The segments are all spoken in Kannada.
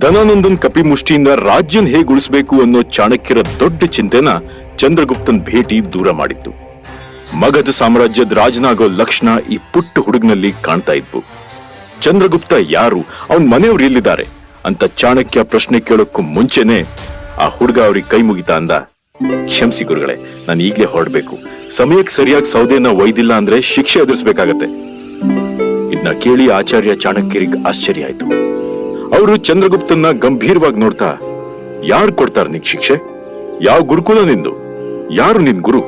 ಧನಾನಂದನ್ ಕಪಿ ಮುಷ್ಟಿಯಿಂದ ರಾಜ್ಯನ್ ಹೇಗೆ ಉಳಿಸಬೇಕು ಅನ್ನೋ ಚಾಣಕ್ಯರ ದೊಡ್ಡ ಚಿಂತೆನ ಚಂದ್ರಗುಪ್ತನ್ ಭೇಟಿ ದೂರ ಮಾಡಿತ್ತು ಮಗಧ ಸಾಮ್ರಾಜ್ಯದ ರಾಜನಾಗೋ ಲಕ್ಷಣ ಈ ಪುಟ್ಟ ಹುಡುಗನಲ್ಲಿ ಕಾಣ್ತಾ ಇದ್ವು. ಚಂದ್ರಗುಪ್ತ ಯಾರು? ಅವನ್ ಮನೆಯವ್ರು ಎಲ್ಲಿದ್ದಾರೆ? ಅಂತ ಚಾಣಕ್ಯ ಪ್ರಶ್ನೆ ಕೇಳೋಕ್ಕೂ ಮುಂಚೆನೆ ಆ ಹುಡುಗ ಅವ್ರಿಗೆ ಕೈ ಮುಗಿತಾ ಅಂದ. ಕ್ಷಮಿಸಿ ಗುರುಗಳೇ, ನಾನು ಈಗ್ಲೇ ಹೊರಡ್ಬೇಕು. ಸಮಯಕ್ಕೆ ಸರಿಯಾಗಿ ಸೌದೆಯನ್ನ ಒಯ್ದಿಲ್ಲ ಅಂದ್ರೆ ಶಿಕ್ಷೆ ಎದುರಿಸಬೇಕಾಗತ್ತೆ. ಇದನ್ನ ಕೇಳಿ ಆಚಾರ್ಯ ಚಾಣಕ್ಯರಿಗೆ ಆಶ್ಚರ್ಯ ಆಯ್ತು. ಅವರು ಚಂದ್ರಗುಪ್ತನ್ನ ಗಂಭೀರವಾಗಿ ನೋಡ್ತಾ, ಯಾರು ಕೊಡ್ತಾರ ನಿಕ್ ಶಿಕ್ಷೆ? ಯಾವ ಗುರುಕುಲ ನಿಂದು? ಯಾರು ನಿನ್ ಗುರು?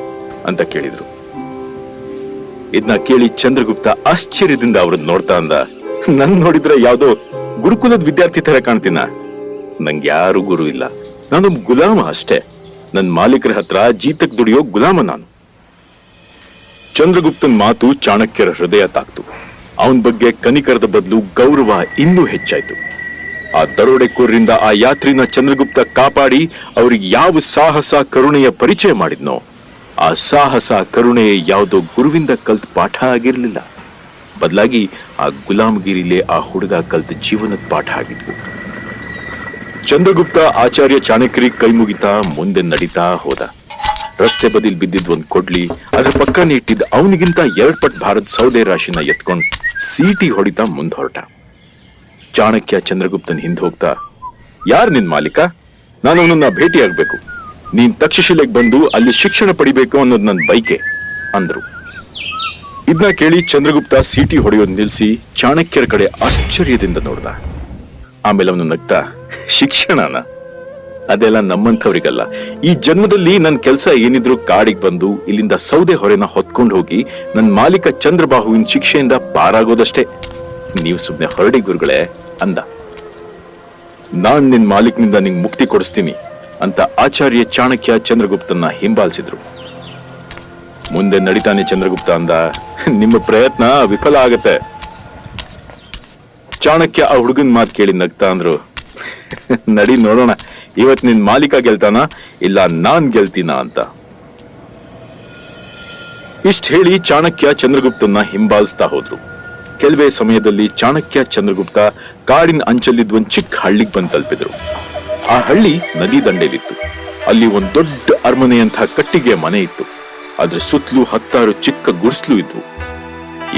ಅಂತ ಕೇಳಿದ್ರು. ಇದನ್ನ ಕೇಳಿ ಚಂದ್ರಗುಪ್ತ ಆಶ್ಚರ್ಯದಿಂದ ಅವ್ರನ್ನ ನೋಡ್ತಾ ಅಂದ ನನ್ ನೋಡಿದ್ರೆ ಯಾವ್ದೋ ಗುರುಕುಲದ ವಿದ್ಯಾರ್ಥಿ ತರ ಕಾಣ್ತೀನ. ನಂಗೆ ಯಾರು ಗುರು ಇಲ್ಲ. ನಾನು ಗುಲಾಮ ಅಷ್ಟೇ. ನನ್ ಮಾಲೀಕರ ಹತ್ರ ಜೀತಕ್ ದುಡಿಯೋ ಗುಲಾಮ ನಾನು. ಚಂದ್ರಗುಪ್ತನ್ ಮಾತು ಚಾಣಕ್ಯರ ಹೃದಯ ತಾಕ್ತು. ಅವನ್ ಬಗ್ಗೆ ಕನಿಕರದ ಬದಲು ಗೌರವ ಇನ್ನೂ ಹೆಚ್ಚಾಯ್ತು. ಆ ದರೋಡೆಕೋರರಿಂದ ಆ ಯಾತ್ರಿನ ಚಂದ್ರಗುಪ್ತ ಕಾಪಾಡಿ ಅವ್ರಿಗೆ ಯಾವ ಸಾಹಸ, ಕರುಣೆಯ ಪರಿಚಯ ಮಾಡಿದ್ನೋ, ಆ ಸಾಹಸ, ಕರುಣೆ ಯಾವುದೋ ಗುರುವಿಂದ ಕಲ್ತ ಪಾಠ ಆಗಿರಲಿಲ್ಲ. ಬದಲಾಗಿ ಆ ಗುಲಾಮಗಿರಿಲೇ ಆ ಹುಡುಗ ಕಲ್ತ ಜೀವನದ ಪಾಠ ಆಗಿದ್ವು ಚಂದ್ರಗುಪ್ತ ಆಚಾರ್ಯ ಚಾಣಕ್ಯರಿ ಕೈ ಮುಗಿತಾ ಮುಂದೆ ನಡೀತಾ ಹೋದ. ರಸ್ತೆ ಬದಿಲ್ ಬಿದ್ದಿದ್ ಒಂದ್ ಕೊಡ್ಲಿ, ಅದ್ರ ಪಕ್ಕನೆ ಇಟ್ಟಿದ್ದ ಅವನಿಗಿಂತ ಎರಡ್ ಪಟ್ ಭಾರತ್ ಸೌದೆ ರಾಶಿನ ಎತ್ಕೊಂಡು ಸೀಟಿ ಹೊಡಿತಾ ಮುಂದ್ ಹೊರಟ. ಚಾಣಕ್ಯ ಚಂದ್ರಗುಪ್ತನ್ ಹಿಂದ್ ಹೋಗ್ತಾ, ಯಾರ್ ನಿನ್ ಮಾಲೀಕ? ನಾನು ಅವನನ್ನ ಭೇಟಿ ಆಗ್ಬೇಕು ನೀನ್ ತಕ್ಷಶಿಲೆಗೆ ಬಂದು ಅಲ್ಲಿ ಶಿಕ್ಷಣ ಪಡಿಬೇಕು ಅನ್ನೋದು ನನ್ ಬೈಕೆ, ಅಂದ್ರು. ಇದನ್ನ ಕೇಳಿ ಚಂದ್ರಗುಪ್ತ ಸೀಟಿ ಹೊಡೆಯೋದ್ ನಿಲ್ಸಿ ಚಾಣಕ್ಯರ ಕಡೆ ಆಶ್ಚರ್ಯದಿಂದ ನೋಡ್ದ. ಆಮೇಲೆ ಅವನು ನಗ್ತ, ಶಿಕ್ಷಣನ? ಅದೆಲ್ಲ ನಮ್ಮಂಥವ್ರಿಗಲ್ಲ. ಈ ಜನ್ಮದಲ್ಲಿ ನನ್ನ ಕೆಲಸ ಏನಿದ್ರು ಕಾಡಿಗೆ ಬಂದು ಇಲ್ಲಿಂದ ಸೌದೆ ಹೊರೆನ ಹೊತ್ಕೊಂಡು ಹೋಗಿ ನನ್ನ ಮಾಲೀಕ ಚಂದ್ರಬಾಹುವಿನ ಶಿಕ್ಷೆಯಿಂದ ಪಾರಾಗೋದಷ್ಟೇ. ನೀವು ಸುಮ್ಮನೆ ಹೊರಡಿ ಗುರುಗಳೇ. ಅಂದ. ನಾನ್ ನಿನ್ ಮಾಲೀಕ್ನಿಂದ ನಿಂಗ್ ಮುಕ್ತಿ ಕೊಡಿಸ್ತೀನಿ ಅಂತ ಆಚಾರ್ಯ ಚಾಣಕ್ಯ ಚಂದ್ರಗುಪ್ತನ್ನ ಹಿಂಬಾಲಿಸಿದ್ರು. ಮುಂದೆ ನಡಿತಾನೆ ಚಂದ್ರಗುಪ್ತ ಅಂದ, ನಿಮ್ಮ ಪ್ರಯತ್ನ ವಿಫಲ ಆಗತ್ತೆ. ಚಾಣಕ್ಯ ಆ ಹುಡುಗನ್ ಮಾತು ಕೇಳಿ ನಗ್ತಾ ಅಂದ್ರು, ನಡಿ ನೋಡೋಣ, ಇವತ್ ನಿನ್ ಮಾಲೀಕ ಗೆಲ್ತಾನ, ಇಲ್ಲ ನಾನ್ ಗೆಲ್ತೀನ ಅಂತ. ಇಷ್ಟ ಹೇಳಿ ಚಾಣಕ್ಯ ಚಂದ್ರಗುಪ್ತನ್ನ ಹಿಂಬಾಲಿಸ್ತಾ ಹೋದ್ರು. ಕೆಲವೇ ಸಮಯದಲ್ಲಿ ಚಾಣಕ್ಯ ಚಂದ್ರಗುಪ್ತ ಕಾಡಿನ ಅಂಚಲ್ಲಿದ್ದ ಒಂದ್ ಚಿಕ್ಕ ಹಳ್ಳಿಗೆ ಬಂದು ತಲುಪಿದ್ರು. ಆ ಹಳ್ಳಿ ನದಿ ದಂಡೆಯಲ್ಲಿತ್ತು ಅಲ್ಲಿ ಒಂದು ದೊಡ್ಡ ಅರಮನೆಯಂತಹ ಕಟ್ಟಿಗೆಯ ಮನೆ ಇತ್ತು. ಅದ್ರ ಸುತ್ತಲೂ ಹತ್ತಾರು ಚಿಕ್ಕ ಗುಡಿಸ್ಲು ಇದ್ವು.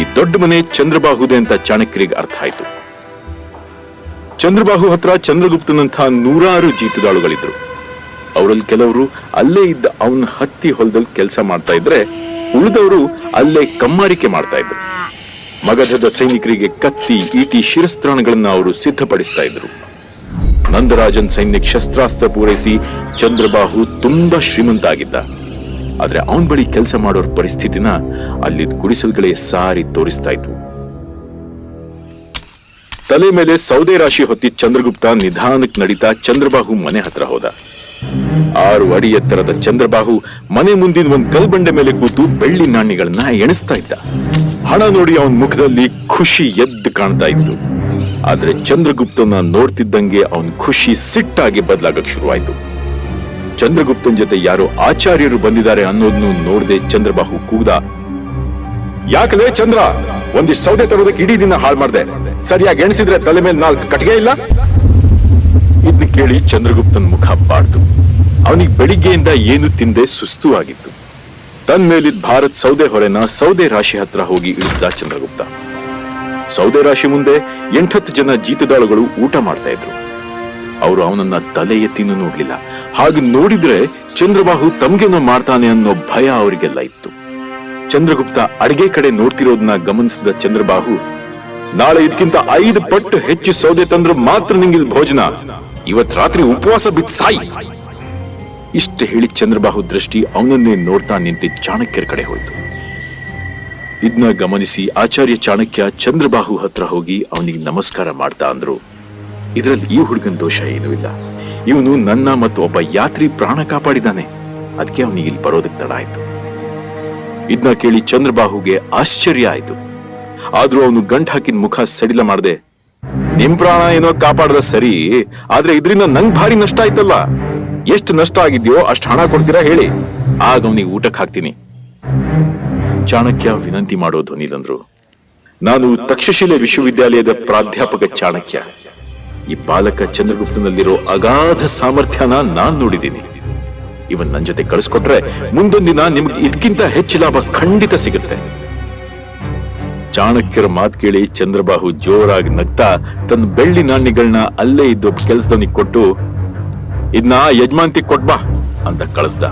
ಈ ದೊಡ್ಡ ಮನೆ ಚಂದ್ರಬಾಹುದೇ ಅಂತ ಚಾಣಕ್ಯರಿಗೆ ಅರ್ಥ ಆಯ್ತು. ಚಂದ್ರಬಾಹು ಹತ್ರ ಚಂದ್ರಗುಪ್ತನಂತಹ ನೂರಾರು ಜೀತದಾಳುಗಳಿದ್ರು. ಅವರಲ್ಲಿ ಕೆಲವರು ಅಲ್ಲೇ ಇದ್ದ ಅವನ ಹತ್ತಿ ಹೊಲದಲ್ಲಿ ಕೆಲಸ ಮಾಡ್ತಾ ಇದ್ರೆ ಉಳಿದವರು ಅಲ್ಲೇ ಕಮ್ಮಾರಿಕೆ ಮಾಡ್ತಾ ಇದ್ರು. ಮಗಧದ ಸೈನಿಕರಿಗೆ ಕತ್ತಿ, ಈಟಿ, ಶಿರಸ್ತ್ರಾಣಗಳನ್ನು ಅವರು ಸಿದ್ಧಪಡಿಸ್ತಾ ಇದ್ರು. ನಂದರಾಜನ್ ಸೈನ್ಯಕ್ಕೆ ಶಸ್ತ್ರಾಸ್ತ್ರ ಪೂರೈಸಿ ಚಂದ್ರಬಾಹು ತುಂಬಾ ಶ್ರೀಮಂತ ಆಗಿದ್ದ. ಆದ್ರೆ ಅವನ್ ಬಳಿ ಕೆಲಸ ಮಾಡೋರ್ ಪರಿಸ್ಥಿತಿನ ಅಲ್ಲಿದ್ದ ಗುಡಿಸಲ್ಗಳೇ ಸಾರಿ ತೋರಿಸ್ತಾ ಇದ್ವು. ತಲೆ ಮೇಲೆ ಸೌದೆ ರಾಶಿ ಹೊತ್ತಿ ಚಂದ್ರಗುಪ್ತ ನಿಧಾನಕ್ಕೆ ನಡೀತಾ ಚಂದ್ರಬಾಹು ಮನೆ ಹತ್ರ ಹೋದ. ಆರು ಅಡಿ ಎತ್ತರದ ಚಂದ್ರಬಾಹು ಮನೆ ಮುಂದಿನ ಒಂದ್ ಕಲ್ಬಂಡೆ ಮೇಲೆ ಕೂತು ಬೆಳ್ಳಿ ನಾಣ್ಯಗಳನ್ನ ಎಣಿಸ್ತಾ ಇದ್ದ. ಹಣ ನೋಡಿ ಅವನ ಮುಖದಲ್ಲಿ ಖುಷಿ ಎದ್ದು ಕಾಣ್ತಾ ಇತ್ತು. ಆದ್ರೆ ಚಂದ್ರಗುಪ್ತನ ನೋಡ್ತಿದ್ದಂಗೆ ಅವನ್ ಖುಷಿ ಸಿಟ್ಟಾಗಿ ಬದಲಾಗಕ್ ಶುರುವಾಯ್ತು. ಚಂದ್ರಗುಪ್ತನ್ ಜೊತೆ ಯಾರೋ ಆಚಾರ್ಯರು ಬಂದಿದ್ದಾರೆ ಅನ್ನೋದನ್ನು ನೋಡದೆ ಚಂದ್ರಬಾಹು ಕೂಗ್ದ, ಯಾಕಲೇ ಚಂದ್ರ? ಒಂದಿಷ್ಟು ಸೌದೆ ತರೋದಕ್ಕೆ ಇಡೀ ದಿನ ಹಾಳು ಮಾಡಿದೆ. ಸರಿಯಾಗಿ ಎಣಿಸಿದ್ರೆ ತಲೆ ಮೇಲೆ ನಾಲ್ಕು ಕಟ್ಗೆ ಇಲ್ಲ? ಇದನ್ನ ಕೇಳಿ ಚಂದ್ರಗುಪ್ತನ್ ಮುಖ ಬಾಡ್ದು. ಅವನಿಗೆ ಬೆಳಿಗ್ಗೆಯಿಂದ ಏನು ತಿಂದೆ ಸುಸ್ತು ಆಗಿತ್ತು. ತನ್ ಮೇಲಿದ್ದ ಭಾರತ್ ಸೌದೆ ಹೊರೆನ ಸೌದೆ ರಾಶಿ ಹತ್ರ ಹೋಗಿ ಇಳಿಸಿದ ಚಂದ್ರಗುಪ್ತ. ಸೌದೆ ರಾಶಿ ಮುಂದೆ ಎಂಟತ್ತು ಜನ ಜೀತದಾಳುಗಳು ಊಟ ಮಾಡ್ತಾ ಇದ್ರು. ಅವರು ಅವನನ್ನ ತಲೆ ಎತ್ತಿನೂ ನೋಡ್ಲಿಲ್ಲ. ಹಾಗೆ ನೋಡಿದ್ರೆ ಚಂದ್ರಬಾಹು ತಮ್ಗೇನೋ ಮಾಡ್ತಾನೆ ಅನ್ನೋ ಭಯ ಅವರಿಗೆಲ್ಲ ಇತ್ತು. ಚಂದ್ರಗುಪ್ತ ಅಡಿಗೆ ಕಡೆ ನೋಡ್ತಿರೋದನ್ನ ಗಮನಿಸಿದ ಚಂದ್ರಬಾಹು, ನಾಳೆ ಇದಕ್ಕಿಂತ ಐದು ಪಟ್ಟು ಹೆಚ್ಚು ಸೌದೆ ತಂದ್ರು ಮಾತ್ರ ನಿಂಗಿಲ್ ಭೋಜನ. ಇವತ್ ರಾತ್ರಿ ಉಪವಾಸ ಬಿತ್ತು ಸಾಯಿ. ಇಷ್ಟು ಹೇಳಿ ಚಂದ್ರಬಾಹು ದೃಷ್ಟಿ ಅವನನ್ನೇ ನೋಡ್ತಾ ನಿಂತಿದ್ದ ಚಾಣಕ್ಯರ ಕಡೆ ಹೋಯಿತು. ಇದನ್ನ ಗಮನಿಸಿ ಆಚಾರ್ಯ ಚಾಣಕ್ಯ ಚಂದ್ರಬಾಹು ಹತ್ರ ಹೋಗಿ ಅವನಿಗೆ ನಮಸ್ಕಾರ ಮಾಡ್ತಾ ಅಂದ್ರು. ಇದರಲ್ಲಿ ಈ ಹುಡುಗನ ದೋಷ ಏನೂ ಇಲ್ಲ. ಇವನು ನನ್ನ ಮತ್ತು ಒಬ್ಬ ಯಾತ್ರಿ ಪ್ರಾಣ ಕಾಪಾಡಿದಾನೆ. ಅದಕ್ಕೆ ಅವನಿಗೆ ಇಲ್ಲಿ ಬರೋದಕ್ಕೆ ತಡ ಆಯ್ತು. ಇದನ್ನ ಕೇಳಿ ಚಂದ್ರಬಾಹುಗೆ ಆಶ್ಚರ್ಯ ಆಯ್ತು. ಆದ್ರೂ ಅವನು ಗಂಟ್ ಹಾಕಿದ ಮುಖ ಸಡಿಲ ಮಾಡದೆ, ನಿಮ್ ಪ್ರಾಣ ಏನೋ ಕಾಪಾಡದ ಸರಿ, ಆದ್ರೆ ಇದರಿಂದ ನಂಗ್ ಭಾರಿ ನಷ್ಟ ಆಯ್ತಲ್ಲ. ಎಷ್ಟು ನಷ್ಟ ಆಗಿದ್ಯೋ ಅಷ್ಟು ಹಣ ಕೊಡ್ತೀರಾ ಹೇಳಿ. ಆಗ ಅವನಿಗೆ ಊಟಕ್ಕೆ ಹಾಕ್ತೀನಿ. ಚಾಣಕ್ಯ ವಿನಂತಿ ಮಾಡೋ ಧ್ವನಿಲಂದ್ರು. ನಾನು ತಕ್ಷಶಿಲೆ ವಿಶ್ವವಿದ್ಯಾಲಯದ ಪ್ರಾಧ್ಯಾಪಕ ಚಾಣಕ್ಯ. ಈ ಬಾಲಕ ಚಂದ್ರಗುಪ್ತನಲ್ಲಿರೋ ಅಗಾಧ ಸಾಮರ್ಥ್ಯನ ನಾನ್ ನೋಡಿದ್ದೀನಿ. ಇವನ್ ನನ್ನ ಜೊತೆ ಕಳಿಸ್ಕೊಟ್ರೆ ಮುಂದೊಂದಿನ ನಿಮ್ಗೆ ಇದಕ್ಕಿಂತ ಹೆಚ್ಚು ಲಾಭ ಖಂಡಿತ ಸಿಗುತ್ತೆ. ಚಾಣಕ್ಯರ ಮಾತು ಕೇಳಿ ಚಂದ್ರಬಾಹು ಜೋರಾಗಿ ನಗ್ತಾ ತನ್ನ ಬೆಳ್ಳಿ ನಾಣ್ಯಗಳನ್ನ ಅಲ್ಲೇ ಇದ್ದು ಕೆಲಸದವನಿಗೆ ಕೊಟ್ಟು ಇದನ್ನ ಯಜಮಾಂತಿ ಕೊಟ್ಬಾ ಅಂತ ಕಳಿಸ್ದ.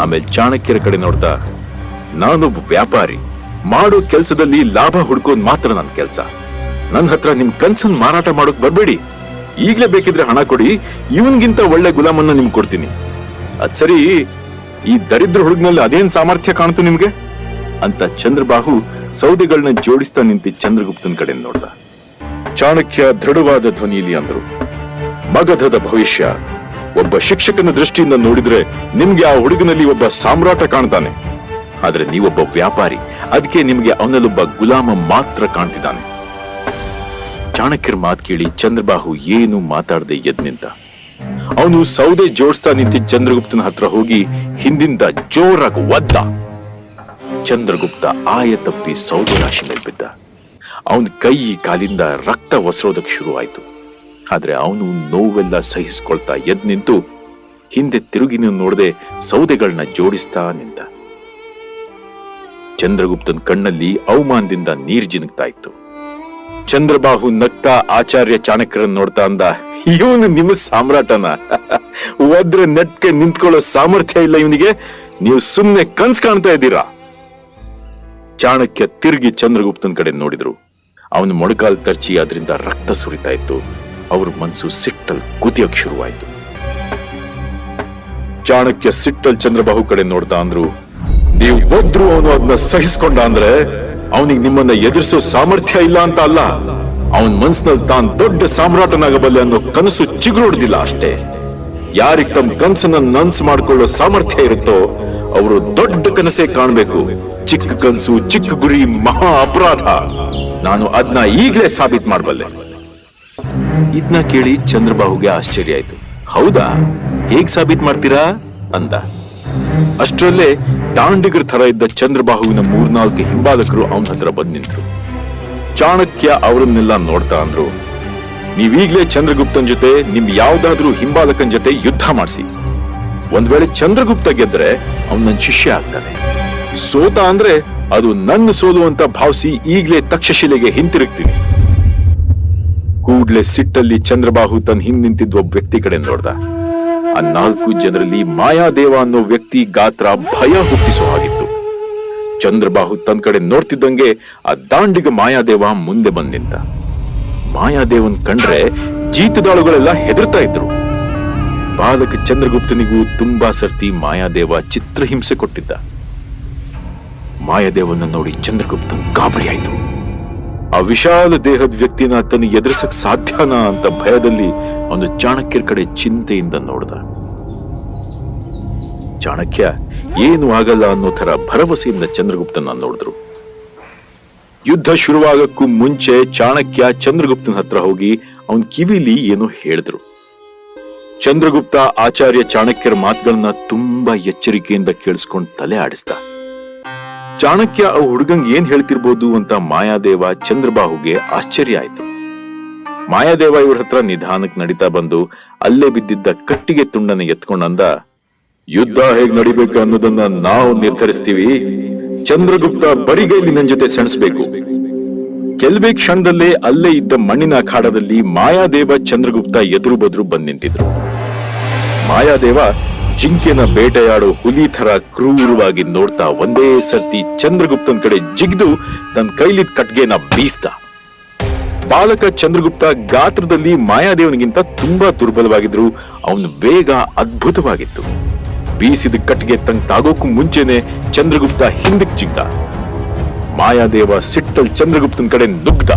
ಆಮೇಲೆ ಚಾಣಕ್ಯರ ಕಡೆ ನೋಡ್ತಾ ನಾನೊಬ್ಬ ವ್ಯಾಪಾರಿ, ಮಾಡೋ ಕೆಲಸದಲ್ಲಿ ಲಾಭ ಹುಡ್ಕೋದ್ ಮಾತ್ರ ನನ್ನ ಕೆಲಸ. ನನ್ನ ಹತ್ರ ನಿಮ್ ಕನ್ಸನ್ ಮಾರಾಟ ಮಾಡೋಕ್ ಬರ್ಬೇಡಿ. ಈಗ್ಲೇ ಬೇಕಿದ್ರೆ ಹಣ ಕೊಡಿ, ಇವನ್ಗಿಂತ ಒಳ್ಳೆ ಗುಲಾಮನ್ನ ನಿಮ್ಗೆ ಕೊಡ್ತೀನಿ. ಅದ್ ಸರಿ, ಈ ದರಿದ್ರ ಹುಡುಗನಲ್ಲಿ ಅದೇನ್ ಸಾಮರ್ಥ್ಯ ಕಾಣ್ತು ನಿಮ್ಗೆ? ಅಂತ ಚಂದ್ರಬಾಹು ಸೌದೆಗಳನ್ನ ಜೋಡಿಸ್ತಾ ನಿಂತಿ ಚಂದ್ರಗುಪ್ತನ್ ಕಡೆ ನೋಡ್ದ. ಚಾಣಕ್ಯ ದೃಢವಾದ ಧ್ವನಿಯಲ್ಲಿ ಅಂದ್ರು. ಮಗಧದ ಭವಿಷ್ಯ ಒಬ್ಬ ಶಿಕ್ಷಕನ ದೃಷ್ಟಿಯಿಂದ ನೋಡಿದ್ರೆ ನಿಮ್ಗೆ ಆ ಹುಡುಗನಲ್ಲಿ ಒಬ್ಬ ಸಾಮ್ರಾಟ ಕಾಣ್ತಾನೆ. ಆದ್ರೆ ನೀವೊಬ್ಬ ವ್ಯಾಪಾರಿ ಅದಕ್ಕೆ ನಿಮ್ಗೆ ಅವನಲ್ಲೊಬ್ಬ ಗುಲಾಮ ಮಾತ್ರ ಕಾಣ್ತಿದ್ದಾನೆ. ಚಾಣಕ್ಯರ ಮಾತು ಕೇಳಿ ಚಂದ್ರಬಾಹು ಏನು ಮಾತಾಡದೆ ಎದ್ ನಿಂತ ಅವನು ಸೌದೆ ಜೋಡಿಸ್ತಾ ನಿಂತಿ ಚಂದ್ರಗುಪ್ತನ ಹತ್ರ ಹೋಗಿ ಹಿಂದಿಂದ ಜೋರಾಗಿ ಒದ್ದ. ಚಂದ್ರಗುಪ್ತ ಆಯ ತಪ್ಪಿ ಸೌದೆ ರಾಶಿ ಮೇಲೆ ಬಿದ್ದ. ಅವನ ಕೈ ಕಾಲಿಂದ ರಕ್ತ ಒಸರೋದಕ್ಕೆ ಶುರುವಾಯ್ತು. ಆದ್ರೆ ಅವನು ನೋವೆಲ್ಲ ಸಹಿಸ್ಕೊಳ್ತಾ ಎದ್ ನಿಂತು ಹಿಂದೆ ತಿರುಗಿನ ನೋಡದೆ ಸೌದೆಗಳನ್ನ ಜೋಡಿಸ್ತಾ ನಿಂತ ಚಂದ್ರಗುಪ್ತನ ಕಣ್ಣಲ್ಲಿ ಅವಮಾನದಿಂದ ನೀರ್ ಜಿನುಗ್ತಾ ಇತ್ತು. ಚಂದ್ರಬಾಹು ನಗ್ತಾ ಆಚಾರ್ಯ ಚಾಣಕ್ಯರನ್ನ ನೋಡ್ತಾ ಅಂದ, ಇವನು ನಿಮ್ಮ ಸಾಮ್ರಾಟನ? ಒದ್ರೆ ನೆಟ್ಗೆ ನಿಂತ್ಕೊಳ್ಳೋ ಸಾಮರ್ಥ್ಯ ಇಲ್ಲ ಇವನಿಗೆ? ನೀವು ಸುಮ್ಮನೆ ಕನ್ಸ್ ಕಾಣ್ತಾ ಇದ್ದೀರಾ? ಚಾಣಕ್ಯ ತಿರುಗಿ ಚಂದ್ರಗುಪ್ತನ ಕಡೆ ನೋಡಿದ್ರು. ಅವನು ಮೊಣಕಾಲ್ ತರ್ಚಿ ಅದರಿಂದ ರಕ್ತ ಸುರಿತಾ ಇತ್ತು. ಅವ್ರ ಮನಸ್ಸು ಸಿಟ್ಟಲ್ ಕುದಿಯಕ್ ಶುರುವಾಯಿತು. ಚಾಣಕ್ಯ ಸಿಟ್ಟಲ್ ಚಂದ್ರಬಾಹು ಕಡೆ ನೋಡ್ದ ಅಂದ್ರು, ನೀವು ಒದ್ರು ಅವನು ಅದನ್ನ ಸಹಿಸ್ಕೊಂಡ ಅಂದ್ರೆ ಅವನಿಗೆ ನಿಮ್ಮನ್ನ ಎದುರಿಸೋ ಸಾಮರ್ಥ್ಯ ಇಲ್ಲ ಅಂತ ಅಲ್ಲ. ಅವನ್ ಮನಸ್ಸಿನಲ್ಲಿ ತಾನ್ ದೊಡ್ಡ ಸಾಮ್ರಾಟನಾಗಬಲ್ಲೆ ಅನ್ನೋ ಕನಸು ಚಿಗುರುಡ್ದಿಲ್ಲ ಅಷ್ಟೇ. ಯಾರಿಗ್ ತಮ್ಮ ಕನಸನ್ನ ನನ್ಸ್ ಮಾಡ್ಕೊಳ್ಳೋ ಸಾಮರ್ಥ್ಯ ಇರುತ್ತೋ, ಅವರು ದೊಡ್ಡ ಕನಸೇ ಕಾಣ್ಬೇಕು. ಚಿಕ್ಕ ಕನಸು, ಚಿಕ್ಕ ಗುರಿ, ಮಹಾ ಅಪರಾಧ. ನಾನು ಅದನ್ನ ಈಗಲೇ ಸಾಬೀತ್ ಮಾಡಬಲ್ಲೆ. ಇದನ್ನ ಕೇಳಿ ಚಂದ್ರಬಾಹುಗೆ ಆಶ್ಚರ್ಯ ಆಯ್ತು. ಹೌದಾ? ಹೇಗ್ ಸಾಬೀತ್ ಮಾಡ್ತೀರಾ? ಅಂದ. ಅಷ್ಟರಲ್ಲೇ ದಾಂಡಿಗರ ತರ ಇದ್ದ ಚಂದ್ರಬಾಹುವಿನ ಮೂರ್ನಾಲ್ಕು ಹಿಂಬಾಲಕರು ಅವನ ಹತ್ರ ಬಂದ್ ನಿಂತರು. ಚಾಣಕ್ಯ ಅವರನ್ನೆಲ್ಲ ನೋಡ್ತಾ ಅಂದ್ರು. ನೀವೀಗ್ಲೇ ಚಂದ್ರಗುಪ್ತನ್ ಜೊತೆ ನಿಮ್ ಯಾವ್ದಾದ್ರೂ ಹಿಂಬಾಲಕನ್ ಜೊತೆ ಯುದ್ಧ ಮಾಡಿಸಿ. ಒಂದ್ ವೇಳೆ ಚಂದ್ರಗುಪ್ತ ಗೆದ್ರೆ ಅವ್ನ್ ನನ್ ಶಿಷ್ಯ ಆಗ್ತಾನೆ. ಸೋತ ಅಂದ್ರೆ ಅದು ನನ್ನ ಸೋಲು ಅಂತ ಭಾವಿಸಿ ಈಗ್ಲೇ ತಕ್ಷಶಿಲೆಗೆ ಹಿಂತಿರುಗ್ತೀನಿ. ಕೂಡ್ಲೆ ಸಿಟ್ಟಲ್ಲಿ ಚಂದ್ರಬಾಹು ತನ್ನ ಹಿಂದ್ ನಿಂತಿದ್ದ ಒಬ್ಬ ವ್ಯಕ್ತಿ ಕಡೆ ನೋಡ್ದ. ಆ ನಾಲ್ಕು ಜನರಲ್ಲಿ ಮಾಯಾದೇವ ಅನ್ನೋ ವ್ಯಕ್ತಿ ಗಾತ್ರ ಭಯ ಹುಟ್ಟಿಸೋ ಹಾಗಿತ್ತು. ಚಂದ್ರಬಾಹು ತನ್ನ ಕಡೆ ನೋಡ್ತಿದ್ದಂಗೆ ಆ ದಾಂಡಿಗ ಮಾಯಾದೇವ ಮುಂದೆ ಬಂದ್ ನಿಂತ. ಮಾಯಾದೇವನ್ ಕಂಡ್ರೆ ಜೀತದಾಳುಗಳೆಲ್ಲ ಹೆದರ್ತಾ ಇದ್ರು. ಬಾಲಕ ಚಂದ್ರಗುಪ್ತನಿಗೂ ತುಂಬಾ ಸರ್ತಿ ಮಾಯಾದೇವ ಚಿತ್ರಹಿಂಸೆ ಕೊಟ್ಟಿದ್ದ. ಮಾಯಾದೇವನ್ನ ನೋಡಿ ಚಂದ್ರಗುಪ್ತನ್ ಗಾಬರಿ ಆಯ್ತು. ಆ ವಿಶಾಲ ದೇಹದ ವ್ಯಕ್ತಿನ ತನ್ನ ಎದುರಿಸಕ್ ಸಾಧ್ಯನಾ ಅಂತ ಭಯದಲ್ಲಿ ಅವನು ಚಾಣಕ್ಯರ ಕಡೆ ಚಿಂತೆಯಿಂದ ನೋಡ್ದ. ಚಾಣಕ್ಯ ಏನು ಆಗಲ್ಲ ಅನ್ನೋ ತರ ಭರವಸೆಯಿಂದ ಚಂದ್ರಗುಪ್ತನ ನೋಡಿದ್ರು. ಯುದ್ಧ ಶುರುವಾಗಕ್ಕೂ ಮುಂಚೆ ಚಾಣಕ್ಯ ಚಂದ್ರಗುಪ್ತನ ಹತ್ರ ಹೋಗಿ ಅವನ್ ಕಿವಿಲಿ ಏನೋ ಹೇಳಿದ್ರು. ಚಂದ್ರಗುಪ್ತ ಆಚಾರ್ಯ ಚಾಣಕ್ಯರ ಮಾತುಗಳನ್ನ ತುಂಬಾ ಎಚ್ಚರಿಕೆಯಿಂದ ಕೇಳಿಸ್ಕೊಂಡು ತಲೆ ಆಡಿಸ್ದ. ಚಾಣಕ್ಯ ಆ ಹುಡುಗಂಗ್ ಏನ್ ಹೇಳ್ತಿರ್ಬೋದು ಅಂತ ಮಾಯಾದೇವ ಚಂದ್ರಬಾಹುಗೆ ಆಶ್ಚರ್ಯ ಆಯ್ತು. ಮಾಯಾದೇವ ಇವ್ರ ಹತ್ರ ನಿಧಾನಕ್ ನಡೀತಾ ಬಂದು ಅಲ್ಲೇ ಬಿದ್ದಿದ್ದ ಕಟ್ಟಿಗೆ ತುಂಡನ ಎತ್ಕೊಂಡಂದ ಯುದ್ಧ ಹೇಗ್ ನಡಿಬೇಕು ಅನ್ನೋದನ್ನ ನಾವು ನಿರ್ಧರಿಸ್ತೀವಿ. ಚಂದ್ರಗುಪ್ತ ಬರಿಗೈಲಿ ನನ್ ಜೊತೆ ಸೆಣಸ್ಬೇಕು. ಕೆಲವೇ ಕ್ಷಣದಲ್ಲೇ ಅಲ್ಲೇ ಇದ್ದ ಮಣ್ಣಿನ ಅಖಾಡದಲ್ಲಿ ಮಾಯಾದೇವ ಚಂದ್ರಗುಪ್ತ ಎದುರು ಬದ್ರು ಬಂದ್ ನಿಂತಿದ್ರು. ಮಾಯಾದೇವ ಜಿಂಕೆನ ಬೇಟೆಯಾಡೋ ಹುಲಿ ಥರ ಕ್ರೂರವಾಗಿ ನೋಡ್ತಾ ಒಂದೇ ಸರ್ತಿ ಚಂದ್ರಗುಪ್ತನ್ ಕಡೆ ಜಿಗ್ದು ತನ್ನ ಕೈಲಿದ್ ಕಟ್ಗೆನ ಬೀಸ್ತ. ಬಾಲಕ ಚಂದ್ರಗುಪ್ತ ಗಾತ್ರದಲ್ಲಿ ಮಾಯಾದೇವನಿಗಿಂತ ತುಂಬಾ ದುರ್ಬಲವಾಗಿದ್ರು. ಅವನ ವೇಗ ಅದ್ಭುತವಾಗಿತ್ತು. ಬೀಸಿದ ಕಟ್ಟಿಗೆ ತಂಗ್ ತಾಗೋಕ್ಕೂ ಮುಂಚೆನೆ ಚಂದ್ರಗುಪ್ತ ಹಿಂದಕ್ ಜಿಗ್ದ. ಮಾಯಾದೇವ ಸಿಟ್ಟಲ್ ಚಂದ್ರಗುಪ್ತನ್ ಕಡೆ ನುಗ್ದ.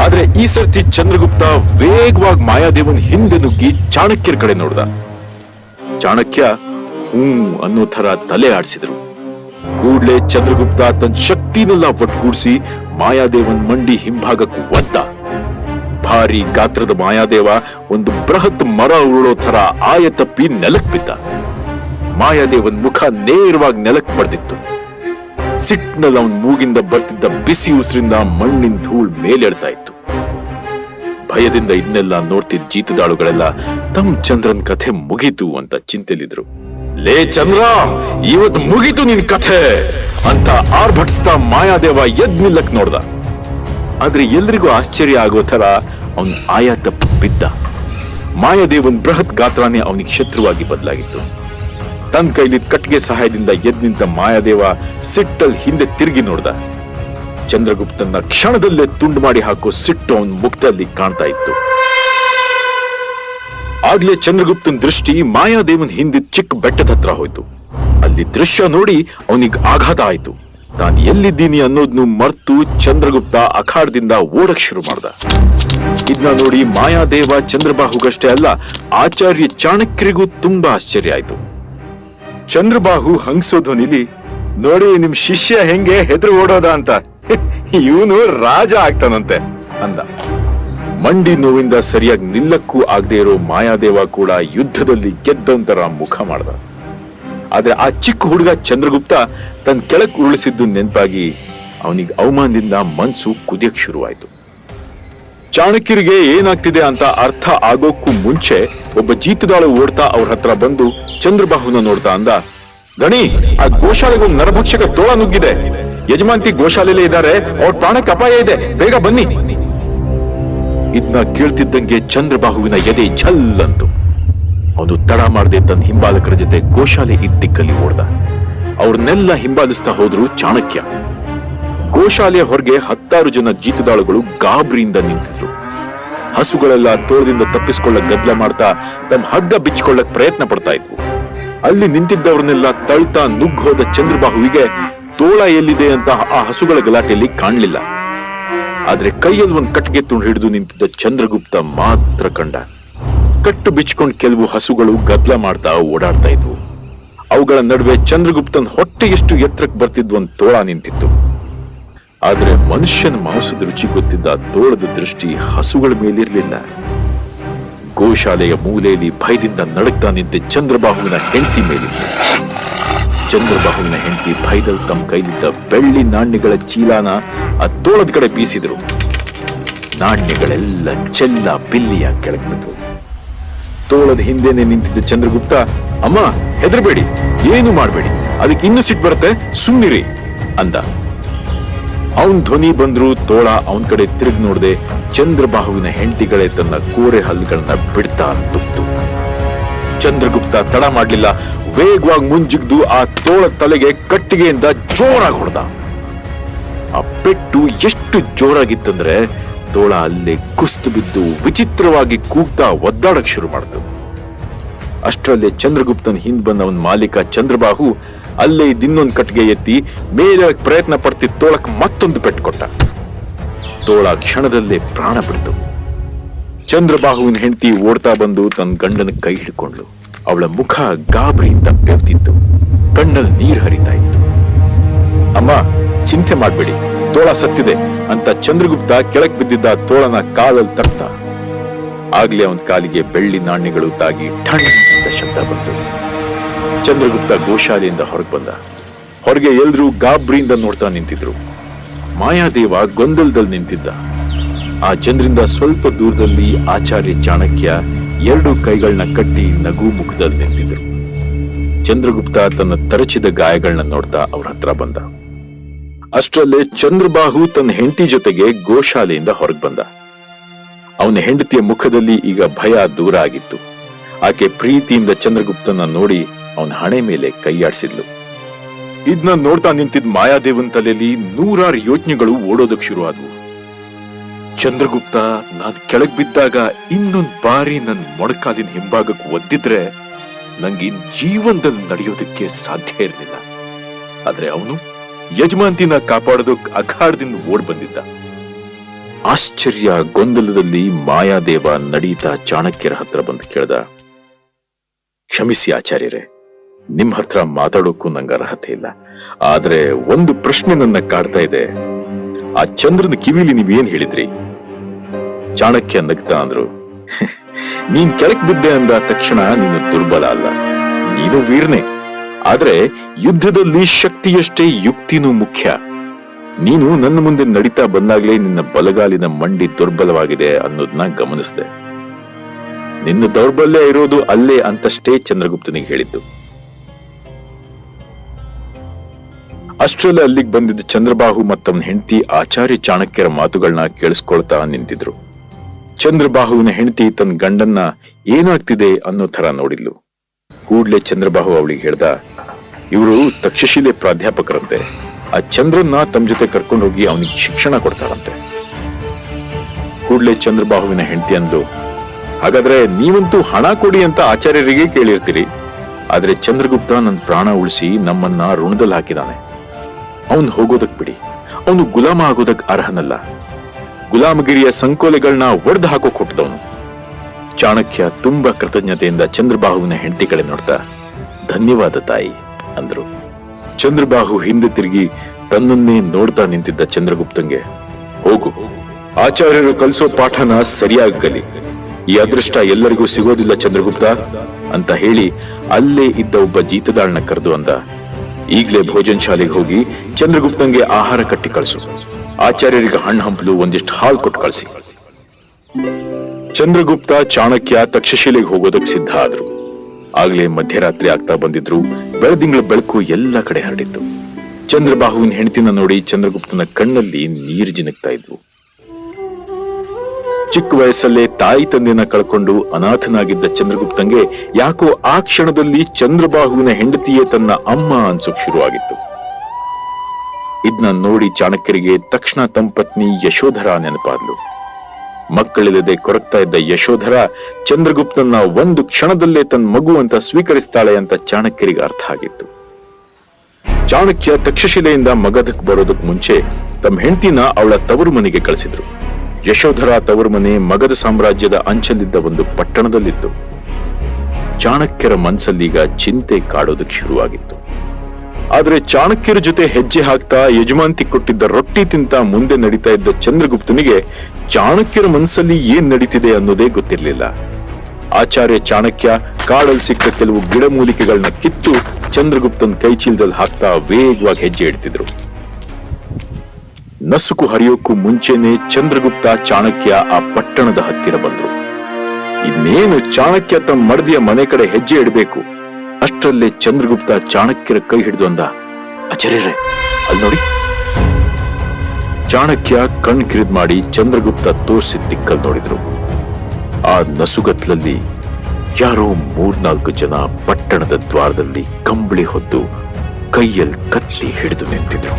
ಆದ್ರೆ ಈ ಸರ್ತಿ ಚಂದ್ರಗುಪ್ತ ವೇಗವಾಗಿ ಮಾಯಾದೇವನ್ ಹಿಂದೆ ನುಗ್ಗಿ ಚಾಣಕ್ಯರ ಕಡೆ ನೋಡ್ದ. ಚಾಣಕ್ಯ ಹೂ ಅನ್ನೋ ತರ ತಲೆ ಆಡಿಸಿದ್ರು. ಕೂಡ್ಲೆ ಚಂದ್ರಗುಪ್ತ ತನ್ನ ಶಕ್ತಿನೆಲ್ಲ ಒಟ್ಟುಗೂಡಿಸಿ ಮಾಯಾದೇವನ್ ಮಂಡಿ ಹಿಂಭಾಗಕ್ಕೂ ಒದ್ದ. ಭಾರಿ ಗಾತ್ರದ ಮಾಯಾದೇವ ಒಂದು ಬೃಹತ್ ಮರ ಉರುಳೋ ತರ ಆಯ ತಪ್ಪಿ ನೆಲಕ್ ಬಿದ್ದ. ಮಾಯಾದೇವನ್ ಮುಖ ನೇರವಾಗಿ ನೆಲಕ್ ಪಡೆದಿತ್ತು ಸಿಟ್ನಲ್ಲಿ ಅವನ್ ಮೂಗಿಂದ ಬರ್ತಿದ್ದ ಬಿಸಿ ಉಸಿರಿಂದ ಮಣ್ಣಿನ ಧೂಳ್ ಮೇಲೆಡ್ತಾ ಇತ್ತು. ಭಯದಿಂದ ಇದನ್ನೆಲ್ಲ ನೋಡ್ತಿದ್ದ ಜೀತದಾಳುಗಳೆಲ್ಲ, ತಮ್ ಚಂದ್ರನ್ ಕಥೆ ಮುಗೀತು ಅಂತ ಚಿಂತೆಲಿದ್ರು ಲೇ ಚಂದ್ರ, ಇವತ್ ಮುಗೀತು ನಿನ್ ಕಥೆ ಅಂತ ಆರ್ಭಟಿಸ್ತಾ ಮಾಯಾದೇವ ಎದ್ ನಿಲ್ಲಕ್ ನೋಡ್ದ. ಆದ್ರೆ ಎಲ್ರಿಗೂ ಆಶ್ಚರ್ಯ ಆಗೋ ತರ ಅವನ್ ಆಯಾ ತಪ್ಪು ಬಿದ್ದ. ಮಾಯಾದೇವನ್ ಬೃಹತ್ ಗಾತ್ರನೇ ಅವನಿಗೆ ಶತ್ರುವಾಗಿ ಬದಲಾಗಿತ್ತು. ತನ್ ಕೈಲಿ ಕಟ್ಟಿಗೆ ಸಹಾಯದಿಂದ ಎದ್ ನಿಂತ ಮಾಯಾದೇವ ಸಿಟ್ಟಲ್ ಹಿಂದೆ ತಿರುಗಿ ನೋಡ್ದ. ಚಂದ್ರಗುಪ್ತನ ಕ್ಷಣದಲ್ಲೇ ತುಂಡು ಮಾಡಿ ಹಾಕೋ ಸಿಟ್ಟು ಅವನ ಮುಖದಲ್ಲಿ ಕಾಣ್ತಾ ಇತ್ತು. ಆಗ್ಲೇ ಚಂದ್ರಗುಪ್ತನ ದೃಷ್ಟಿ ಮಾಯಾದೇವನ್ ಹಿಂದೆ ಚಿಕ್ಕ ಬೆಟ್ಟದ ಹತ್ರ ಹೋಯ್ತು. ಅಲ್ಲಿ ದೃಶ್ಯ ನೋಡಿ ಅವನಿಗೆ ಆಘಾತ ಆಯ್ತು. ತಾನ್ ಎಲ್ಲಿದ್ದೀನಿ ಅನ್ನೋದ್ನು ಮರ್ತು ಚಂದ್ರಗುಪ್ತ ಅಖಾಡದಿಂದ ಓಡಕ್ ಶುರು ಮಾಡ್ದ. ಇದ್ನ ನೋಡಿ ಮಾಯಾದೇವ ಚಂದ್ರಬಾಹುಗಷ್ಟೇ ಅಲ್ಲ, ಆಚಾರ್ಯ ಚಾಣಕ್ಯರಿಗೂ ತುಂಬಾ ಆಶ್ಚರ್ಯ ಆಯ್ತು. ಚಂದ್ರಬಾಹು ಹಂಗ್ಸೋ ಧ್ವನಿಲಿ ನೋಡಿ ನಿಮ್ ಶಿಷ್ಯ ಹೆಂಗೆ ಹೆದರು ಓಡೋದ ಅಂತ. ಇವನು ರಾಜ ಆಗ್ತಾನಂತೆ ಅಂದ. ಮಂಡಿ ನೋವಿಂದ ಸರಿಯಾಗಿ ನಿಲ್ಲಕ್ಕೂ ಆಗದೆ ಇರೋ ಮಾಯಾದೇವ ಕೂಡ ಯುದ್ಧದಲ್ಲಿ ಗೆದ್ದಂತರ ಮುಖ ಮಾಡ್ದ. ಆದ್ರೆ ಆ ಚಿಕ್ಕ ಹುಡುಗ ಚಂದ್ರಗುಪ್ತ ತನ್ನ ಕೆಳಕ್ ಉರುಳಿಸಿದ್ದು ನೆನಪಾಗಿ ಅವನಿಗೆ ಅವಮಾನದಿಂದ ಮನ್ಸು ಕುದಿಯಕ್ ಶುರುವಾಯ್ತು. ಚಾಣಕ್ಯರಿಗೆ ಏನಾಗ್ತಿದೆ ಅಂತ ಅರ್ಥ ಆಗೋಕ್ಕೂ ಮುಂಚೆ ಒಬ್ಬ ಜೀತದಾಳು ಓಡ್ತಾ ಅವ್ರ ಹತ್ರ ಬಂದು ಚಂದ್ರಬಾಹುನ ನೋಡ್ತಾ ಅಂದ, ಗಣಿ, ಆ ಗೋಶಾಲೆಗೆ ಒಂದು ನರಭಕ್ಷಕ ತೋಳ ನುಗ್ಗಿದೆ. ಯಜಮಾಂತಿ ಗೋಶಾಲೆಯಲ್ಲೇ ಇದ್ದಾರೆ. ಅವ್ರ ಪ್ರಾಣಕ್ಕೆ ಅಪಾಯ ಇದೆ. ಬೇಗ ಬನ್ನಿ. ಇದನ್ನ ಕೇಳ್ತಿದ್ದಂಗೆ ಚಂದ್ರಬಾಹುವಿನ ಎದೆ ಝಲ್ ಅಂತು ಅವನು ತಡ ಮಾಡದೆ ತನ್ನ ಹಿಂಬಾಲಕರ ಜೊತೆ ಗೋಶಾಲೆ ಇದ್ದಿಕ್ಕಲ್ಲಿ ಓಡ್ದ. ಅವ್ರನ್ನೆಲ್ಲ ಹಿಂಬಾಲಿಸ್ತಾ ಹೋದ್ರು ಚಾಣಕ್ಯ. ಗೋಶಾಲೆಯ ಹೊರಗೆ ಹತ್ತಾರು ಜನ ಜೀತದಾಳುಗಳು ಗಾಬ್ರಿಯಿಂದ ನಿಂತಿದ್ರು. ಹಸುಗಳೆಲ್ಲ ತೋಳದಿಂದ ತಪ್ಪಿಸ್ಕೊಳ್ಳಕ್ ಗದ್ಲ ಮಾಡ್ತಾ ತಮ್ಮ ಹಗ್ಗ ಬಿಚ್ಚಿಕೊಳ್ಳಕ್ ಪ್ರಯತ್ನ ಪಡ್ತಾ ಇದ್ವು. ಅಲ್ಲಿ ನಿಂತಿದ್ದವ್ರನ್ನೆಲ್ಲ ತಳ್ತಾ ನುಗ್ಗೋದ ಚಂದ್ರಬಾಹುವಿಗೆ ತೋಳ ಎಲ್ಲಿದೆ ಅಂತ ಆ ಹಸುಗಳ ಗಲಾಟೆಯಲ್ಲಿ ಕಾಣಲಿಲ್ಲ. ಆದ್ರೆ ಕೈಯಲ್ಲಿ ಒಂದು ಕಟ್ಟಿಗೆ ತುಂಡು ಹಿಡಿದು ನಿಂತಿದ್ದ ಚಂದ್ರಗುಪ್ತ ಮಾತ್ರ ಕಂಡ. ಕಟ್ಟು ಬಿಚ್ಕೊಂಡು ಕೆಲವು ಹಸುಗಳು ಗದ್ಲ ಮಾಡ್ತಾ ಓಡಾಡ್ತಾ ಇದ್ವು. ಅವುಗಳ ನಡುವೆ ಚಂದ್ರಗುಪ್ತನ ಹೊಟ್ಟೆ ಎಷ್ಟು ಎತ್ತರಕ್ಕೆ ಬರ್ತಿದ್ವು ಒಂದು ತೋಳ ನಿಂತಿತ್ತು. ಆದ್ರೆ ಮನುಷ್ಯನ ಮಾಂಸದ ರುಚಿ ಗೊತ್ತಿದ್ದ ತೋಳದ ದೃಷ್ಟಿ ಹಸುಗಳ ಮೇಲಿರಲಿಲ್ಲ. ಗೋಶಾಲೆಯ ಮೂಲೆಯಲ್ಲಿ ಭಯದಿಂದ ನಡಕ್ತಾ ನಿಂತೆ ಚಂದ್ರಬಾಹುವಿನ ಹೆಂಡತಿ ಮೇಲಿತ್ತು. ಚಂದ್ರಬಾಹುವಿನ ಹೆಂಡತಿ ಭೈದಲ್ ತಮ್ಮ ಕೈಲಿದ್ದ ಬೆಳ್ಳಿ ನಾಣ್ಯಗಳ ಚೀಲಾನ ಆ ತೋಳದ ಕಡೆ ಬೀಸಿದ್ರು. ನಾಣ್ಯಗಳೆಲ್ಲ ಚೆಲ್ಲ ಬಿಲ್ಲಿಯ ಕೆಳಗೆ ಬಿತ್ತು ತೋಳದ ಹಿಂದೆನೆ ನಿಂತಿದ್ದ ಚಂದ್ರಗುಪ್ತ, ಅಮ್ಮ, ಹೆದರಬೇಡಿ, ಏನು ಮಾಡಬೇಡಿ, ಅದಕ್ಕೆ ಇನ್ನೂ ಸಿಟ್ಟು ಬರುತ್ತೆ ಸುಮ್ಮನಿರಿ ಅಂದ. ಅವನ್ ಧ್ವನಿ ಬಂದ್ರು ತೋಳ ಅವನ್ ಕಡೆ ತಿರುಗಿ ನೋಡದೆ ಚಂದ್ರಬಾಹುವಿನ ಹೆಂಡತಿಗಳೇ ತನ್ನ ಕೋರೆ ಹಲ್ಲುಗಳನ್ನ ಬಿಡ್ತಾ ತುಕ್ತು ಚಂದ್ರಗುಪ್ತ ತಡ ಮಾಡ್ಲಿಲ್ಲ ವೇಗವಾಗಿ ಮುಂಜಿಗ್ದು ಆ ತೋಳ ತಲೆಗೆ ಕಟ್ಟಿಗೆಯಿಂದ ಜೋರಾಗಿ ಹೊಡೆದ. ಆ ಪೆಟ್ಟು ಎಷ್ಟು ಜೋರಾಗಿತ್ತಂದ್ರೆ ತೋಳ ಅಲ್ಲೇ ಕುಸ್ತು ಬಿದ್ದು ವಿಚಿತ್ರವಾಗಿ ಕೂಗ್ತಾ ಒದ್ದಾಡಕ್ ಶುರು ಮಾಡ್ತು. ಅಷ್ಟರಲ್ಲೇ ಚಂದ್ರಗುಪ್ತನ ಹಿಂದ್ ಬಂದ ಅವನ ಮಾಲೀಕ ಚಂದ್ರಬಾಹು ಅಲ್ಲೇ ಇನ್ನೊಂದು ಕಟ್ಟಿಗೆ ಎತ್ತಿ ಮೇಲೆ ಪ್ರಯತ್ನ ಪಡ್ತಿದ್ದ ತೋಳಕ್ ಮತ್ತೊಂದು ಪೆಟ್ಟು ಕೊಟ್ಟ. ತೋಳ ಕ್ಷಣದಲ್ಲೇ ಪ್ರಾಣ ಬಿಡ್ತು. ಚಂದ್ರಬಾಹುವಿನ ಹೆಂಡತಿ ಓಡ್ತಾ ಬಂದು ತನ್ನ ಗಂಡನ ಕೈ ಹಿಡ್ಕೊಂಡ್ಲು ಅವಳ ಮುಖ ಗಾಬರಿಯಿಂದ ಬೆವ್ತಿತ್ತು ಕಣ್ಣಲ್ಲಿ ನೀರು ಹರಿತಾ ಇತ್ತು. ಅಮ್ಮ, ಚಿಂತೆ ಮಾಡಬೇಡಿ. ತೋಳ ಸತ್ತಿದೆ ಅಂತ ಚಂದ್ರಗುಪ್ತ ಕೆಳಗ್ ಬಿದ್ದಿದ್ದ ತೋಳನ ಕಾಲಲ್ಲಿ ತಟ್ಟ ಆಗ್ಲೇ ಅವನ ಕಾಲಿಗೆ ಬೆಳ್ಳಿ ನಾಣ್ಯಗಳು ತಾಗಿ ಠಣ್ ಶಬ್ದ ಬಂತು. ಚಂದ್ರಗುಪ್ತ ಗೋಶಾಲೆಯಿಂದ ಹೊರಗೆ ಬಂದ. ಹೊರಗೆ ಎಲ್ರೂ ಗಾಬ್ರಿಯಿಂದ ನೋಡ್ತಾ ನಿಂತಿದ್ರು. ಮಾಯಾದೇವ ಗೊಂದಲದಲ್ಲಿ ನಿಂತಿದ್ದ. ಆ ಚಂದ್ರಿಂದ ಸ್ವಲ್ಪ ದೂರದಲ್ಲಿ ಆಚಾರ್ಯ ಚಾಣಕ್ಯ ಎರಡು ಕೈಗಳನ್ನ ಕಟ್ಟಿ ನಗು ಮುಖದಲ್ಲಿ ನಿಂತಿದ್ರು. ಚಂದ್ರಗುಪ್ತ ತನ್ನ ತರಚಿದ ಗಾಯಗಳನ್ನ ನೋಡ್ತಾ ಅವ್ರ ಹತ್ರ ಬಂದ. ಅಷ್ಟರಲ್ಲೇ ಚಂದ್ರಬಾಹು ತನ್ನ ಹೆಂಡತಿ ಜೊತೆಗೆ ಗೋಶಾಲೆಯಿಂದ ಹೊರಗೆ ಬಂದ. ಅವನ ಹೆಂಡತಿಯ ಮುಖದಲ್ಲಿ ಈಗ ಭಯ ದೂರ ಆಗಿತ್ತು. ಆಕೆ ಪ್ರೀತಿಯಿಂದ ಚಂದ್ರಗುಪ್ತನ ನೋಡಿ ಅವನ ಹಣೆ ಮೇಲೆ ಕೈಯಾಡಿಸಿದ್ಲು. ಇದನ್ನ ನೋಡ್ತಾ ನಿಂತಿದ್ ಮಾಯಾದೇವನ್ ತಲೆಯಲ್ಲಿ ನೂರಾರು ಯೋಚನೆಗಳು ಓಡೋದಕ್ಕೆ ಶುರು ಚಂದ್ರಗುಪ್ತ, ನಾನ್ ಕೆಳಗ್ ಬಿದ್ದಾಗ ಇನ್ನೊಂದ್ ಬಾರಿ ನನ್ ಮೊಣಕಾಲಿನ ಹಿಂಭಾಗಕ್ಕೆ ಒದ್ದಿದ್ರೆ ನಂಗೆ ಇನ್ ಜೀವನದಲ್ಲಿ ನಡೆಯೋದಕ್ಕೆ ಸಾಧ್ಯ ಇರಲಿಲ್ಲ. ಆದ್ರೆ ಅವನು ಯಜಮಾಂತಿನ ಕಾಪಾಡೋದಕ್ ಅಖಾಡದಿಂದ ಓಡ್ ಬಂದಿದ್ದ. ಆಶ್ಚರ್ಯ ಗೊಂದಲದಲ್ಲಿ ಮಾಯಾದೇವ ನಡೀತಾ ಚಾಣಕ್ಯರ ಹತ್ರ ಬಂದು ಕೇಳ್ದ, ಕ್ಷಮಿಸಿ ಆಚಾರ್ಯರೇ, ನಿಮ್ ಹತ್ರ ಮಾತಾಡೋಕ್ಕೂ ನಂಗೆ ಅರ್ಹತೆ ಇಲ್ಲ. ಆದ್ರೆ ಒಂದು ಪ್ರಶ್ನೆ ನನ್ನ ಕಾಡ್ತಾ ಇದೆ. ಆ ಚಂದ್ರನ ಕಿವಿಲಿ ನೀವೇನ್ ಹೇಳಿದ್ರಿ? ಚಾಣಕ್ಯ ನಗ್ತಾ ಅಂದ್ರು. ನೀನ್ ಕೆಳಕ್ ಬಿದ್ದೆ ಅಂದ ತಕ್ಷಣ ನೀನು ದುರ್ಬಲ ಅಲ್ಲ. ನೀನು ವೀರ್ನೆ. ಆದ್ರೆ ಯುದ್ಧದಲ್ಲಿ ಶಕ್ತಿಯಷ್ಟೇ ಯುಕ್ತಿನೂ ಮುಖ್ಯ. ನೀನು ನನ್ನ ಮುಂದೆ ನಡೀತಾ ಬಂದಾಗ್ಲೇ ನಿನ್ನ ಬಲಗಾಲಿನ ಮಂಡಿ ದುರ್ಬಲವಾಗಿದೆ ಅನ್ನೋದನ್ನ ಗಮನಿಸಿದೆ. ನಿನ್ನ ದೌರ್ಬಲ್ಯ ಇರೋದು ಅಲ್ಲೇ ಅಂತಷ್ಟೇ ಚಂದ್ರಗುಪ್ತನಿಗೆ ಹೇಳಿದ್ದು. ಅಷ್ಟರಲ್ಲೇ ಅಲ್ಲಿಗೆ ಬಂದಿದ್ದ ಚಂದ್ರಬಾಹು ಮತ್ತವನ ಹೆಂಡತಿ ಆಚಾರ್ಯ ಚಾಣಕ್ಯರ ಮಾತುಗಳನ್ನ ಕೇಳಿಸ್ಕೊಳ್ತಾ ನಿಂತಿದ್ರು. ಚಂದ್ರಬಾಹುವಿನ ಹೆಂಡತಿ ತನ್ನ ಗಂಡನ್ನ ಏನಾಗ್ತಿದೆ ಅನ್ನೋ ತರ ನೋಡಿದ್ಲು. ಕೂಡ್ಲೆ ಚಂದ್ರಬಾಹು ಅವಳಿಗೆ ಹೇಳ್ದ, ಇವರು ತಕ್ಷಶಿಲೆ ಪ್ರಾಧ್ಯಾಪಕರಂತೆ. ಆ ಚಂದ್ರನ್ನ ತಮ್ಮ ಜೊತೆ ಕರ್ಕೊಂಡು ಹೋಗಿ ಅವನಿಗೆ ಶಿಕ್ಷಣ ಕೊಡ್ತಾರಂತೆ. ಕೂಡ್ಲೆ ಚಂದ್ರಬಾಹುವಿನ ಹೆಂಡತಿ ಅಂದ್ಲು, ಹಾಗಾದ್ರೆ ನೀವಂತೂ ಹಣ ಕೊಡಿ ಅಂತ ಆಚಾರ್ಯರಿಗೆ ಕೇಳಿರ್ತೀರಿ. ಆದ್ರೆ ಚಂದ್ರಗುಪ್ತ ನನ್ನ ಪ್ರಾಣ ಉಳಿಸಿ ನಮ್ಮನ್ನ ಋಣದಲ್ಲಿ ಹಾಕಿದಾನೆ. ಅವನ್ ಹೋಗೋದಕ್ ಬಿಡಿ. ಅವನು ಗುಲಾಮ ಆಗೋದಕ್ ಅರ್ಹನಲ್ಲ. ಗುಲಾಮಗಿರಿಯ ಸಂಕೋಲೆಗಳನ್ನ ಒಡೆದು ಹಾಕೋಕ್ ಹುಟ್ಟಿದವನು ಚಾಣಕ್ಯ ತುಂಬಾ ಕೃತಜ್ಞತೆಯಿಂದ ಚಂದ್ರಬಾಹುವಿನ ಹೆಂಡತಿ ಕಡೆ ನೋಡ್ತಾ, ಧನ್ಯವಾದ ತಾಯಿ, ಅಂದ್ರು. ಚಂದ್ರಬಾಹು ಹಿಂದೆ ತಿರುಗಿ ತನ್ನನ್ನೇ ನೋಡ್ತಾ ನಿಂತಿದ್ದ ಚಂದ್ರಗುಪ್ತಂಗೆ, ಹೋಗು, ಆಚಾರ್ಯರು ಕಲಿಸೋ ಪಾಠನ ಸರಿಯಾಗಿ ಕಲಿ ಈ ಅದೃಷ್ಟ ಎಲ್ಲರಿಗೂ ಸಿಗೋದಿಲ್ಲ ಚಂದ್ರಗುಪ್ತ, ಅಂತ ಹೇಳಿ ಅಲ್ಲೇ ಇದ್ದ ಒಬ್ಬ ಜೀತದಾಳನ ಕರೆದು ಅಂದ. ಈಗ್ಲೇ ಭೋಜನ ಶಾಲೆಗೆ ಹೋಗಿ ಚಂದ್ರಗುಪ್ತಂಗೆ ಆಹಾರ ಕಟ್ಟಿ ಕಳಿಸು. ಆಚಾರ್ಯರಿಗೆ ಹಣ್ಣು ಹಂಪಲು ಒಂದಿಷ್ಟು ಹಾಲು ಕೊಟ್ಟು ಕಳಿಸಿ. ಚಂದ್ರಗುಪ್ತ ಚಾಣಕ್ಯ ತಕ್ಷಶಿಲೆಗೆ ಹೋಗೋದಕ್ಕೆ ಸಿದ್ಧ ಆದ್ರು. ಆಗ್ಲೇ ಮಧ್ಯರಾತ್ರಿ ಆಗ್ತಾ ಬಂದಿದ್ರು. ಬೆಳದಿಂಗಳ ಬೆಳಕು ಎಲ್ಲ ಕಡೆ ಹರಡಿತ್ತು. ಚಂದ್ರಬಾಹುವಿನ ಹೆಂಡತಿನ ನೋಡಿ ಚಂದ್ರಗುಪ್ತನ ಕಣ್ಣಲ್ಲಿ ನೀರು ಜಿನಕ್ತಾ ಇದ್ವು. ಚಿಕ್ಕ ವಯಸ್ಸಲ್ಲೇ ತಾಯಿ ತಂದೆನ ಕಳ್ಕೊಂಡು ಅನಾಥನಾಗಿದ್ದ ಚಂದ್ರಗುಪ್ತಂಗೆ ಯಾಕೋ ಆ ಕ್ಷಣದಲ್ಲಿ ಚಂದ್ರಬಾಹುವಿನ ಹೆಂಡತಿಯೇ ತನ್ನ ಅಮ್ಮ ಅನ್ಸೋಕ್ ಶುರುವಾಗಿತ್ತು. ಇದನ್ನ ನೋಡಿ ಚಾಣಕ್ಯರಿಗೆ ತಕ್ಷಣ ತಮ್ಮ ಪತ್ನಿ ಯಶೋಧರ ನೆನಪಾದ್ಲು. ಮಕ್ಕಳಿಲ್ಲದೆ ಕೊರಗ್ತಾ ಇದ್ದ ಯಶೋಧರ ಚಂದ್ರಗುಪ್ತನ ಒಂದು ಕ್ಷಣದಲ್ಲೇ ತನ್ನ ಮಗು ಅಂತ ಸ್ವೀಕರಿಸ್ತಾಳೆ ಅಂತ ಚಾಣಕ್ಯರಿಗೆ ಅರ್ಥ ಆಗಿತ್ತು. ಚಾಣಕ್ಯ ತಕ್ಷಶಿಲೆಯಿಂದ ಮಗಧಕ್ ಬರೋದಕ್ ಮುಂಚೆ ತಮ್ಮ ಹೆಂಡತಿನ ಅವಳ ತವರು ಮನೆಗೆ ಕಳಿಸಿದ್ರು. ಯಶೋಧರ ತವರು ಮನೆ ಮಗಧ ಸಾಮ್ರಾಜ್ಯದ ಅಂಚಲಿದ್ದ ಒಂದು ಪಟ್ಟಣದಲ್ಲಿತ್ತು. ಚಾಣಕ್ಯರ ಮನಸ್ಸಲ್ಲೀಗ ಚಿಂತೆ ಕಾಡೋದಕ್ಕೆ ಶುರುವಾಗಿತ್ತು. ಆದ್ರೆ ಚಾಣಕ್ಯರ ಜೊತೆ ಹೆಜ್ಜೆ ಹಾಕ್ತಾ ಯಜಮಾಂತಿ ಕೊಟ್ಟಿದ್ದ ರೊಟ್ಟಿ ತಿಂತ ಮುಂದೆ ನಡೀತಾ ಇದ್ದ ಚಂದ್ರಗುಪ್ತನಿಗೆ ಚಾಣಕ್ಯರ ಮನಸ್ಸಲ್ಲಿ ಏನ್ ನಡೀತಿದೆ ಅನ್ನೋದೇ ಗೊತ್ತಿರಲಿಲ್ಲ. ಆಚಾರ್ಯ ಚಾಣಕ್ಯ ಕಾಡಲ್ಲಿ ಸಿಕ್ಕ ಕೆಲವು ಗಿಡಮೂಲಿಕೆಗಳನ್ನ ಕಿತ್ತು ಚಂದ್ರಗುಪ್ತನ್ ಕೈ ಚೀಲದಲ್ಲಿ ಹಾಕ್ತಾ ವೇಗವಾಗಿ ಹೆಜ್ಜೆ ಇಡ್ತಿದ್ರು. ನಸುಕು ಹರಿಯೋಕ್ಕೂ ಮುಂಚೆನೆ ಚಂದ್ರಗುಪ್ತ ಚಾಣಕ್ಯ ಆ ಪಟ್ಟಣದ ಹತ್ತಿರ ಬಂದ್ರು. ಇನ್ನೇನು ಚಾಣಕ್ಯ ತಮ್ಮ ಮಡದಿಯ ಮನೆ ಕಡೆ ಹೆಜ್ಜೆ ಇಡಬೇಕು? ಅಷ್ಟರಲ್ಲೇ ಚಂದ್ರಗುಪ್ತ ಚಾಣಕ್ಯರ ಕೈ ಹಿಡಿದು ಅಂದ ಅಚರ್ಯರೇ ಅಲ್ಲಿ ನೋಡಿ. ಚಾಣಕ್ಯ ಕಣ್ ಕಿರಿದ್ ಮಾಡಿ ಚಂದ್ರಗುಪ್ತ ತೋರಿಸಿದ ದಿಕ್ಕಲ್ ನೋಡಿದ್ರು. ಆ ನಸುಗತ್ಲಲ್ಲಿ ಯಾರೋ ಮೂರ್ನಾಲ್ಕು ಜನ ಪಟ್ಟಣದ ದ್ವಾರದಲ್ಲಿ ಕಂಬಳಿ ಹೊದ್ದು ಕೈಯಲ್ಲಿ ಕತ್ತಿ ಹಿಡಿದು ನಿಂತಿದ್ರು.